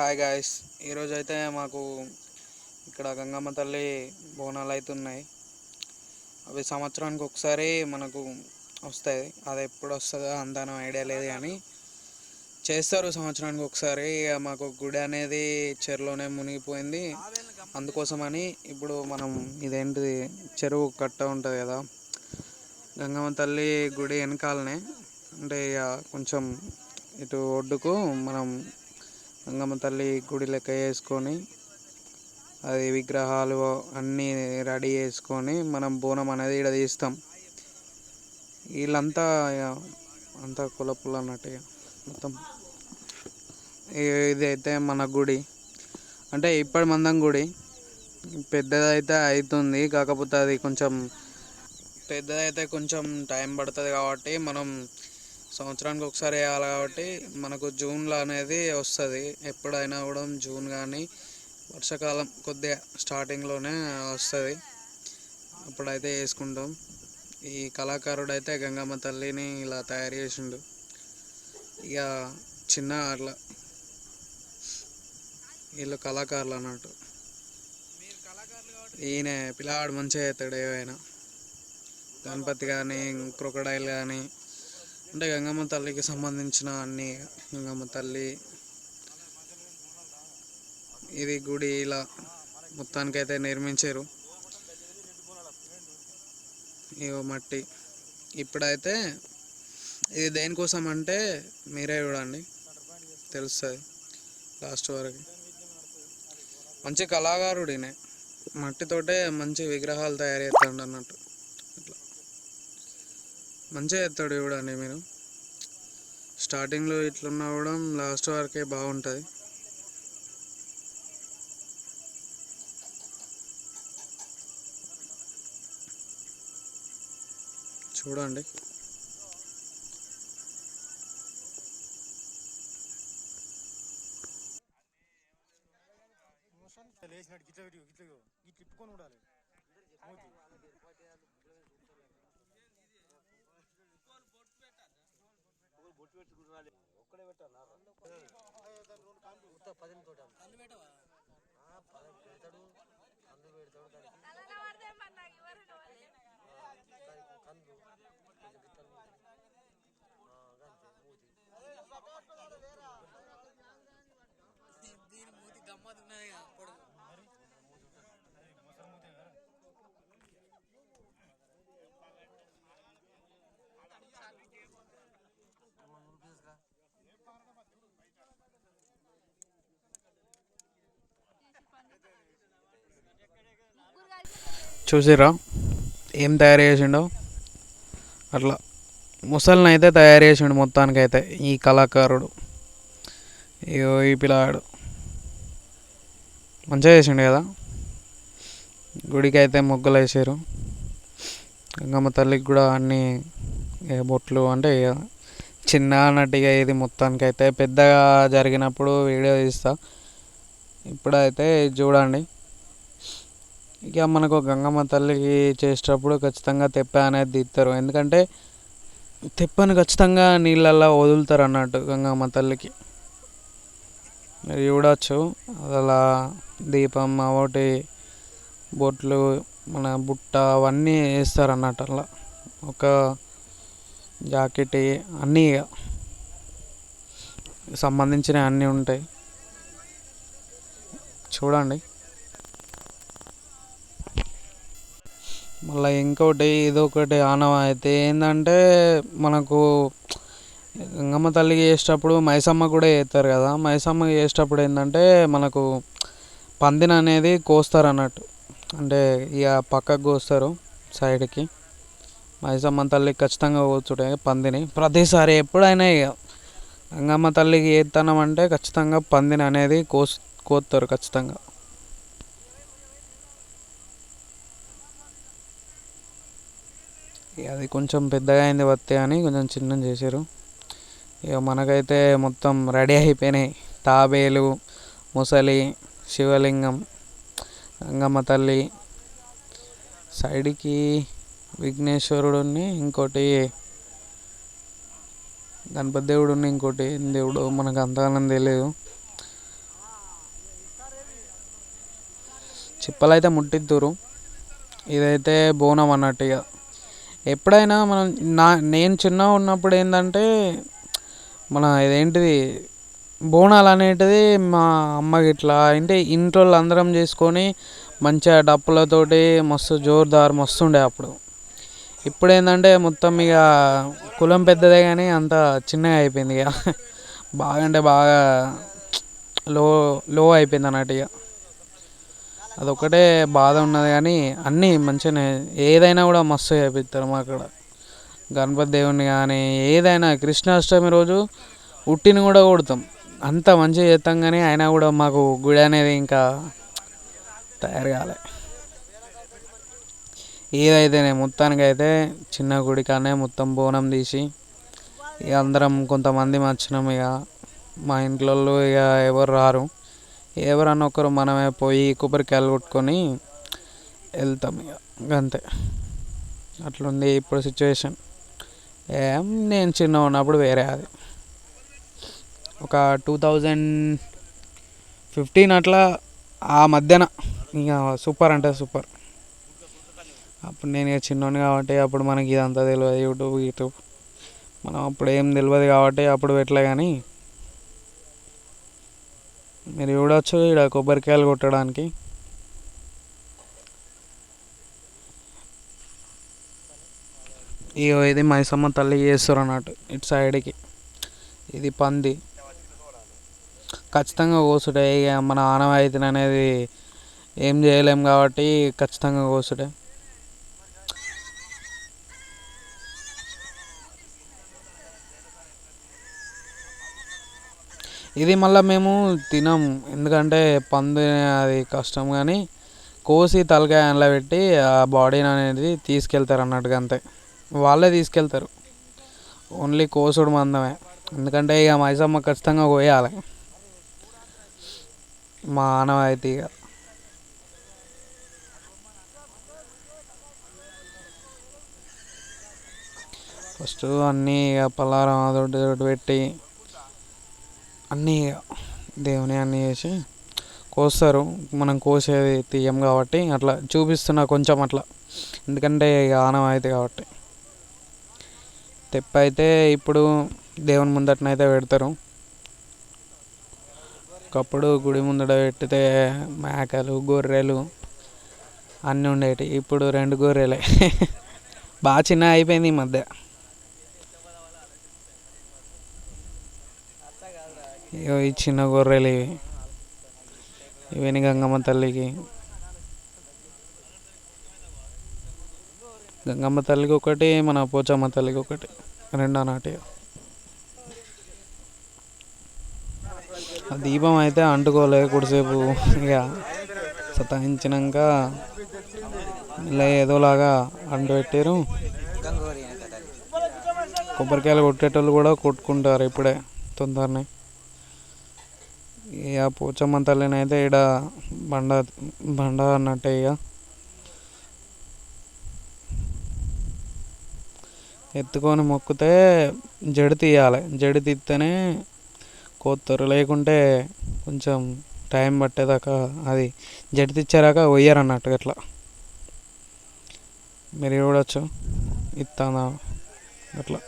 Hi guys ఈరోజు అయితే మాకు ఇక్కడ గంగమ్మ తల్లి బోనాలు అవుతున్నాయి అవి సంవత్సరానికి ఒకసారి మనకు వస్తాయి. అది ఎప్పుడు వస్తుందో అంతనం ఐడియా లేదు కానీ చేస్తారు సంవత్సరానికి ఒకసారి. ఇక మాకు గుడి అనేది చెరువులోనే మునిగిపోయింది. అందుకోసమని ఇప్పుడు మనం ఇదేంటిది చెరువు కట్ట ఉంటుంది కదా. గంగమ్మ తల్లి గుడి వెనకాలనే. అంటే ఇక కొంచెం ఇటు ఒడ్డుకు మనం గంగమ్మ తల్లి గుడి లెక్క వేసుకొని అది విగ్రహాలు అన్నీ రెడీ చేసుకొని మనం బోనం అనేది ఇక్కడ తీస్తాం. వీళ్ళంతా ఇక అంతా కులపులు అన్నట్టు ఇక మొత్తం ఇదైతే ఇది అయితే మన గుడి. అంటే ఇప్పటి మందం గుడి. పెద్దదైతే అవుతుంది కాకపోతే అది కొంచెం పెద్దదైతే కొంచెం టైం పడుతుంది కాబట్టి మనం సంవత్సరానికి ఒకసారి వేయాలి కాబట్టి మనకు జూన్లో అనేది వస్తుంది. ఎప్పుడైనా కూడా జూన్ కానీ వర్షాకాలం కొద్దిగా స్టార్టింగ్లోనే వస్తుంది. అప్పుడైతే వేసుకుంటాం. ఈ కళాకారుడు అయితే గంగమ్మ తల్లిని ఇలా తయారు చేసిండు. ఇక చిన్న అట్లా వీళ్ళు కళాకారులు అన్నట్టు. ఈయన పిల్లవాడు మంచిగా చేస్తాడు ఏవైనా. గణపతి కానీ క్రొకడైల్ కానీ అంటే గంగమ్మ తల్లికి సంబంధించిన అన్ని గంగమ్మ తల్లి ఇది గుడి ఇలా మొత్తానికైతే నిర్మించారు. ఇగో మట్టి. ఇప్పుడైతే ఇది దేనికోసం అంటే మీరే చూడండి తెలుస్తుంది లాస్ట్ వరకు. మంచి కళాకారుడినే. మట్టితోటే మంచి విగ్రహాలు తయారు చేస్తాడు అన్నట్టు. మంచిగా చేస్తాడు చూడండి మీరు. స్టార్టింగ్లో ఇట్లున్నా కూడా లాస్ట్ వరకే బాగుంటుంది. చూడండి లేచినట్టు గిట్ల పెట్టి గిట్ల ఇగో, గిట్ల ఇప్పుకొని ఉండాలి మూతి. బొట్టు పెట్టుకుంటున్నాడు. ఒక్కడే పెట్టాను పది తోట. పెడతాడు పెడతాడు ముసలి మూతే కదా. చూసిరా ఏం తయారు చేసిండో? అట్లా. ముసలిని అయితే తయారు చేసిండు మొత్తానికైతే ఈ కళాకారుడు. అయ్యో ఈ పిల్లాడు. మంచిగా చేసిండు కదా? గుడికి అయితే ముగ్గులు వేసారు గంగమ్మ తల్లికి కూడా అన్ని బొట్లు అంటే చిన్న నటిగా ఇది మొత్తానికైతే. పెద్దగా జరిగినప్పుడు వీడియో తీస్తా. ఇప్పుడైతే చూడండి. ఇక మనకు గంగమ్మ తల్లికి చేసేటప్పుడు ఖచ్చితంగా తెప్ప అనేది తీస్తారు. ఎందుకంటే తెప్పని ఖచ్చితంగా నీళ్ళల్లో వదులుతారు అన్నట్టు గంగమ్మ తల్లికి. మీరు చూడవచ్చు అలా దీపం ఒకటి బొట్లు మన బుట్ట అవన్నీ వేస్తారు అన్నట్టు అలా. ఒక జాకెట్ అన్నీ ఇక సంబంధించినవి అన్నీ ఉంటాయి. చూడండి. మళ్ళీ ఇంకోటి ఇదొకటి ఆనవాయితీ ఏంటంటే మనకు గంగమ్మ తల్లికి చేసేటప్పుడు మైసమ్మ కూడా చేస్తారు కదా. మైసమ్మ చేసేటప్పుడు ఏంటంటే మనకు పందిని అనేది కోస్తారు అన్నట్టు. అంటే ఇక పక్కకు కోస్తారు సైడ్కి మైసమ్మ తల్లికి ఖచ్చితంగా కూర్చుంటే పందిని. ప్రతిసారి ఎప్పుడైనా ఇక గంగమ్మ తల్లికి ఏతనం అంటే ఖచ్చితంగా పందిని అనేది కోస్ కోస్తారు ఖచ్చితంగా. అది కొంచెం పెద్దగా అయింది వత్తే అని కొంచెం చిన్నగా చేశారు. ఇక మనకైతే మొత్తం రెడీ అయిపోయినాయి. తాబేలు ముసలి శివలింగం గంగమ్మ తల్లి. సైడ్కి విఘ్నేశ్వరుడుని ఇంకోటి గణపతి దేవుడుని ఇంకోటి దేవుడు మనకు అంతగానం తెలియదు చిప్పలైతే ముట్టిద్దురు. ఇదైతే బోనం అన్నట్టు ఇక. ఎప్పుడైనా మనం నా నేను చిన్నగా ఉన్నప్పుడు ఏంటంటే మన ఇదేంటిది బోనాలు అనేటిది మా అమ్మ ఇట్లా అంటే ఇంట్లో అందరం చేసుకొని మంచిగా డప్పులతోటి మస్తు జోరుదారు మస్తు ఉండే అప్పుడు. ఇప్పుడు ఏంటంటే మొత్తం ఇక కులం పెద్దదే కానీ అంత చిన్నగా అయిపోయింది ఇక. బాగా అంటే బాగా లో లో అయిపోయింది అన్నట్టు ఇక. అదొక్కటే బాధ ఉన్నది కానీ అన్నీ మంచిగానే ఏదైనా కూడా మస్తు చేపిస్తారు మా అక్కడ గణపతి దేవుని కానీ ఏదైనా కృష్ణాష్టమి రోజు ఉట్టిని కూడా కొడతాం. అంత మంచిగా చేస్తాం కానీ అయినా కూడా మాకు గుడి అనేది ఇంకా తయారు కాలే. ఏదైతేనే మొత్తానికి అయితే చిన్న గుడి కానీ మొత్తం బోనం తీసి ఇక అందరం కొంతమంది వచ్చినాం ఇక మా ఇంట్లో ఇక ఎవరు రారు. ఎవరన్నా ఒకరు మనమే పోయి కొబ్బరికాయలు కొట్టుకొని వెళ్తాం ఇక. అంతే అట్లుంది ఇప్పుడు సిచ్యువేషన్ ఏం నేను చిన్న ఉన్నప్పుడు వేరే అది. ఒక టూ థౌజండ్ ఫిఫ్టీన్ అట్లా ఆ మధ్యన ఇక సూపర్ అంటే సూపర్. అప్పుడు నేను ఇక చిన్నోని కాబట్టి అప్పుడు మనకి ఇదంతా తెలియదు యూట్యూబ్ యూట్యూబ్ మనం అప్పుడు ఏం తెలియదు కాబట్టి అప్పుడు పెట్టలే కానీ మీరు చూడవచ్చు ఇక్కడ కొబ్బరికాయలు కొట్టడానికి. ఇగో ఇది మైసమ్మ తల్లి చేస్తారు అన్నట్టు ఇటు సైడ్కి. ఇది పంది. ఖచ్చితంగా కోసుడే ఇక మన ఆనవాయితీ అనేది ఏం చేయలేం కాబట్టి ఖచ్చితంగా కోసుడే. ఇది మళ్ళీ మేము తినం. ఎందుకంటే పంది అది కష్టం కానీ కోసి తలకాయ అందులో పెట్టి ఆ బాడీని అనేది తీసుకెళ్తారు అన్నట్టుగా అంతే. వాళ్ళే తీసుకెళ్తారు. ఓన్లీ కోసుడు మందమే. ఎందుకంటే ఇక మైసమ్మ ఖచ్చితంగా కోయాలి. మా ఆనవాయితీ ఇక. ఫస్ట్ అన్నీ ఇక పలారం అదొకటి పెట్టి అన్నీ ఇక దేవుని అన్నీ చేసి కోస్తారు. మనం కోసేది తీయం కాబట్టి అట్లా చూపిస్తున్నా కొంచెం అట్లా. ఎందుకంటే ఇక అవుతుంది కాబట్టి. తెప్ప అయితే ఇప్పుడు దేవుని ముందటనైతే పెడతారు. ఒకప్పుడు గుడి ముందట పెట్టితే మేకలు గొర్రెలు అన్నీ ఉండేవి ఇప్పుడు రెండు గొర్రెలే. బాగా చిన్న అయిపోయింది ఈ మధ్య. ఇగో ఈ చిన్న గొర్రెలు ఇవి. ఇవన్నీ గంగమ్మ తల్లికి. గంగమ్మ తల్లికి ఒకటి మన పోచమ్మ తల్లికి ఒకటి. రెండు నాటి ఆ దీపం అయితే అంటుకోలే కొద్దిసేపు ఇక సతాయించినాక ఇలా ఏదోలాగా అంటు పెట్టారు కొబ్బరికాయలు కొట్టేటోళ్ళు కూడా కొట్టుకుంటారు ఇప్పుడే తొందరనే. ఇక పోచమ్మ తల్లిని అయితే ఇక్కడ బండ బండ అన్నట్టే ఇక. ఎత్తుకొని మొక్కితే జడి తీయాలి. జడి తీస్తేనే కోత్తరు లేకుంటే కొంచెం టైం పట్టేదాకా అది జడి తెచ్చేదాకా కొయ్యరు అన్నట్టు అట్లా మీరు చూడొచ్చు. ఇస్తాను అట్లా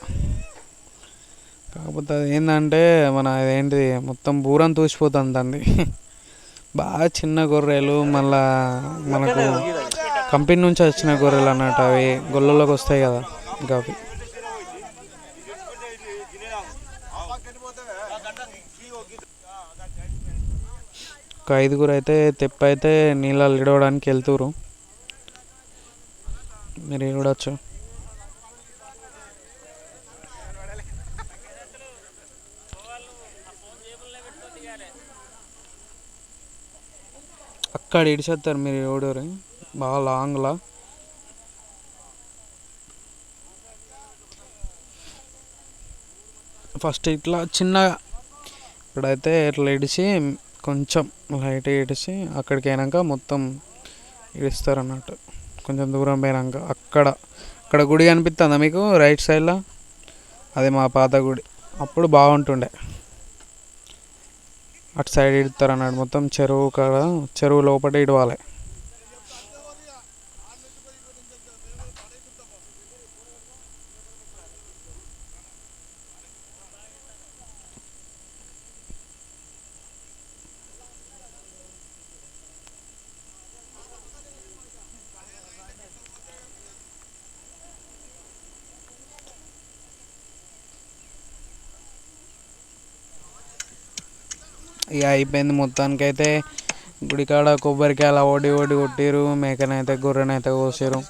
కాకపోతే అది ఏంటంటే మన అదేంటిది మొత్తం బూరం తూసిపోతుంది అండి బాగా చిన్న గొర్రెలు మళ్ళా మనకు కంపెనీ నుంచి వచ్చిన గొర్రెలు అన్నట్టు అవి గొల్లలోకి వస్తాయి కదా ఇంకా అవి. ఒక ఐదుగురు అయితే తెప్ప అయితే నీళ్ళలో ఇడవడానికి వెళ్తురు మీరు చూడొచ్చు అక్కడ ఇడిచేస్తారు మీరు ఎవడరు? బాగా లాంగ్లా ఫస్ట్ ఇట్లా చిన్నగా ఇప్పుడైతే ఇట్లా ఇడిచి కొంచెం లైట్గా ఇడిచి అక్కడికి అయినాక మొత్తం ఇడిస్తారు అన్నట్టు కొంచెం దూరం పోయినాక అక్కడ అక్కడ గుడి కనిపిస్తుందా మీకు? రైట్ సైడ్లో అది మా పాత గుడి. అప్పుడు బాగుంటుండే. అటు సైడ్ ఇడతారు అన్నాడు మొత్తం చెరువు కాడ చెరువు లోపట ఇడవాలి. ఇక అయిపోయింది మొత్తానికైతే గుడికాడ కొబ్బరికాయలు ఓడి ఓడి కొట్టిరు మేకనైతే గొర్రెనైతే కోసారు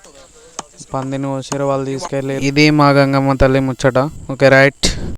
పందిని కోసారు వాళ్ళు తీసుకెళ్ళి ఇది మా గంగమ్మ తల్లి ముచ్చట. Okay right.